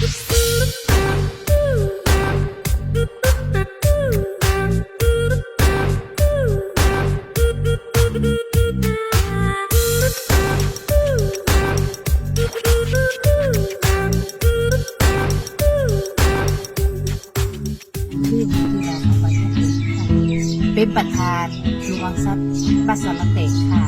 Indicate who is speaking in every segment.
Speaker 1: เราเข้าไปก็คือเป็นประธานรวงทรัพย์ปัสสาวะเตค่ะ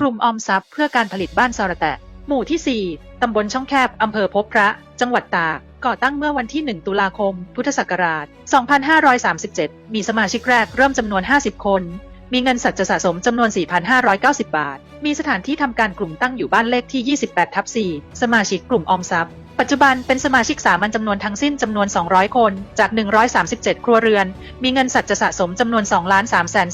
Speaker 2: กลุ่มออมทรัพย์เพื่อการผลิตบ้านซอระแตะ หมู่ที่ 4 ตำบลช่องแคบ อำเภอพบพระ จังหวัดตาก ก่อตั้งเมื่อวันที่ 1 ตุลาคม พุทธศักราช 2537 มีสมาชิกแรกเริ่มจำนวน 50 คน มีเงินสัจจะสะสมจำนวน 4,590 บาท มีสถานที่ทำการกลุ่มตั้งอยู่บ้านเลขที่ 28 ทับ 4 สมาชิกกลุ่มออมทรัพย์ ปัจจุบันเป็นสมาชิกสามัญจำนวนทั้งสิ้นจำนวน 200 คน จาก 137 ครัวเรือน มีเงินสัจจะสะสมจำนวน 2 3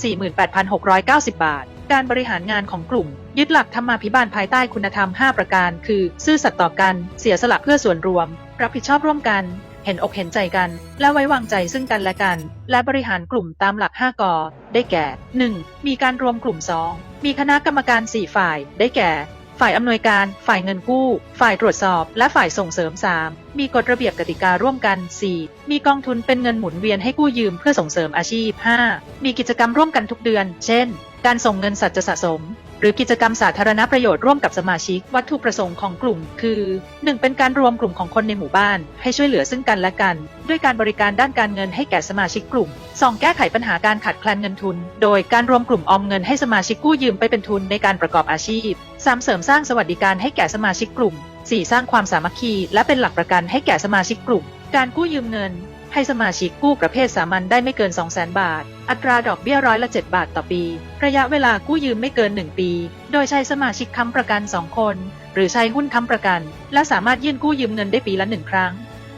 Speaker 2: 4 8 6 9 0 บาท การบริหารงานของกลุ่ม ยึดหลักธรรมาภิบาลภายใต้คุณธรรม 5 ประการ คือ ซื่อสัตย์ต่อกัน เสียสละเพื่อส่วนรวม รับผิดชอบร่วมกัน เห็นอกเห็นใจกัน และไว้วางใจซึ่งกันและกัน และบริหารกลุ่มตามหลัก 5กอได้แก่ 1. มีการรวมกลุ่ม 2 มีคณะกรรมการ 4 ฝ่าย ได้แก่ ฝ่ายอำนวยการ ฝ่ายเงินกู้ ฝ่ายตรวจสอบ และฝ่ายส่งเสริม 3. มีกฎระเบียบกติการ่วมกัน 4. มีกองทุนเป็นเงินหมุนเวียนให้กู้ยืมเพื่อส่งเสริมอาชีพ 5. มีกิจกรรมร่วมกันทุกเดือน เช่น การส่งเงินสัจจะสะสม หรือกิจกรรมสาธารณประโยชน์ร่วมกับสมาชิก วัตถุประสงค์ของกลุ่ม คือ 1. เป็นการรวมกลุ่มของคนในหมู่บ้าน ให้ช่วยเหลือซึ่งกันและกัน ด้วยการบริการด้านการเงินให้แก่สมาชิกกลุ่ม 2. แก้ไขปัญหาการขาดแคลนเงินทุน โดยการรวมกลุ่มออมเงินให้สมาชิกกู้ยืมไปเป็นทุนในการประกอบอาชีพ 3. เสริมสร้างสวัสดิการให้แก่สมาชิกกลุ่ม 4. สร้างความสามัคคี และเป็นหลักประกันให้แก่สมาชิกกลุ่ม การกู้ยืมเงิน ให้สมาชิกกู้ประเภทสามัญได้ไม่เกิน 200,000 บาท อัตราดอกเบี้ยร้อยละ 7 บาทต่อปี ระยะเวลากู้ยืมไม่เกิน 1 ปี โดยใช้สมาชิกค้ำประกัน 2 คน หรือใช้หุ้นค้ำประกัน และสามารถยื่นกู้ยืมเงินได้ปีละ1ครั้ง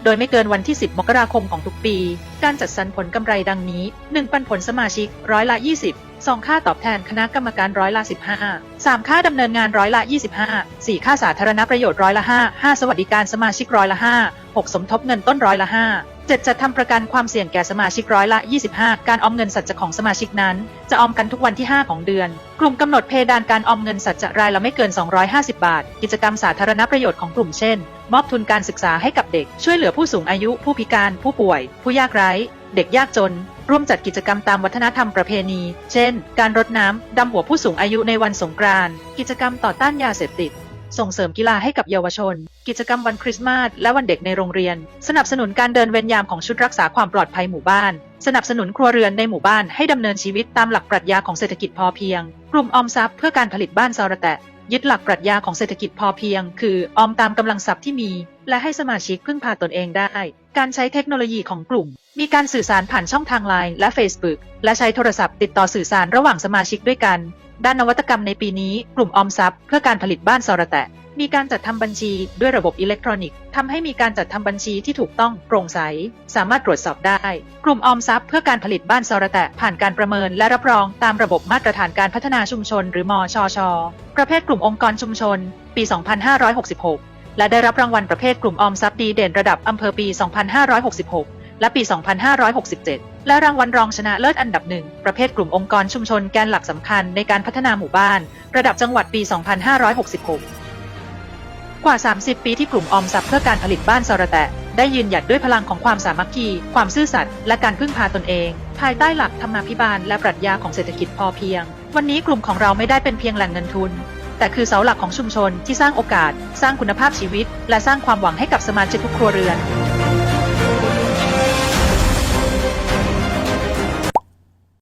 Speaker 2: โดยไม่เกินวันที่ 10 มกราคมของทุกปี การจัดสรรผลกำไรดังนี้ 1 ปันผลสมาชิกร้อยละ 20 2 ค่าตอบแทนคณะกรรมการร้อยละ 15 3 ค่าดำเนินงานร้อยละ 25 4 ค่าสาธารณประโยชน์ร้อยละ 5 5 สวัสดิการสมาชิกร้อยละ 5 6 สมทบเงินต้นร้อยละ 5 7จัดทำประกันความเสี่ยงแก่สมาชิกร้อยละ 25 การออมเงินสัจจะของสมาชิกนั้น จะออมกันทุกวันที่ 5 ของเดือน กลุ่มกำหนดเพดานการออมเงินสัจจะรายละไม่เกิน 250 บาท กิจกรรมสาธารณประโยชน์ของกลุ่มเช่น มอบทุนการศึกษาให้กับเด็ก ช่วยเหลือผู้สูงอายุ ผู้พิการ ผู้ป่วย ผู้ยากไร้ เด็กยากจน ร่วมจัดกิจกรรมตามวัฒนธรรมประเพณี เช่น การรดน้ำดำหัวผู้สูงอายุในวันสงกรานต์กิจกรรมต่อต้านยาเสพติด ส่งเสริมกีฬาให้กับเยาวชน กิจกรรมวันคริสต์มาสและวันเด็กในโรงเรียน สนับสนุนการเดินเวรยามของชุดรักษาความปลอดภัยหมู่บ้าน สนับสนุนครัวเรือนในหมู่บ้านให้ดำเนินชีวิตตามหลักปรัชญาของเศรษฐกิจพอเพียง กลุ่มออมทรัพย์เพื่อการผลิตบ้านซอระแตะยึดหลักปรัชญาของเศรษฐกิจพอเพียง คือออมตามกำลังทรัพย์ที่มี และให้สมาชิกพึ่งพาตนเองได้ การใช้เทคโนโลยีของกลุ่ม มีการสื่อสารผ่านช่องทางไลน์และ Facebook และใช้โทรศัพท์ติดต่อสื่อสารระหว่างสมาชิกด้วยกัน ด้านนวัตกรรมในปีนี้ กลุ่มออมทรัพย์เพื่อการผลิตบ้านซอระแตะ มีการจัดทำบัญชีด้วยระบบอิเล็กทรอนิกส์ทำให้มีการจัดทำบัญชีที่ถูกต้องโปร่งใส สามารถตรวจสอบได้ กลุ่มออมทรัพย์เพื่อการผลิตบ้านซอระแตะผ่านการประเมินและรับรองตามระบบมาตรฐานการพัฒนาชุมชน หรือมชช ประเภทกลุ่มองค์กรชุมชน ปี 2566 และได้รับรางวัลประเภทกลุ่มออมทรัพย์ดีเด่นระดับอำเภอปี 2566 และปี 2567 และรางวัลรองชนะเลิศอันดับหนึ่งประเภทกลุ่มองค์กรชุมชนแกนหลักสำคัญในการพัฒนาหมู่บ้าน ระดับจังหวัดปี 2566 กว่า 30 ปีที่กลุ่มออมทรัพย์เพื่อการผลิตบ้านซอระแตะได้ยืนหยัดด้วยพลังของความสามัคคี ความซื่อสัตย์ และการพึ่งพาตนเอง ภายใต้หลักธรรมาภิบาล และปรัชญาของเศรษฐกิจพอเพียง วันนี้กลุ่มของเราไม่ได้เป็นเพียงแหล่งเงินทุน แต่คือเสาหลักของชุมชนที่สร้างโอกาส สร้างคุณภาพชีวิต และสร้างความหวังให้กับสมาชิกทุกครัวเรือน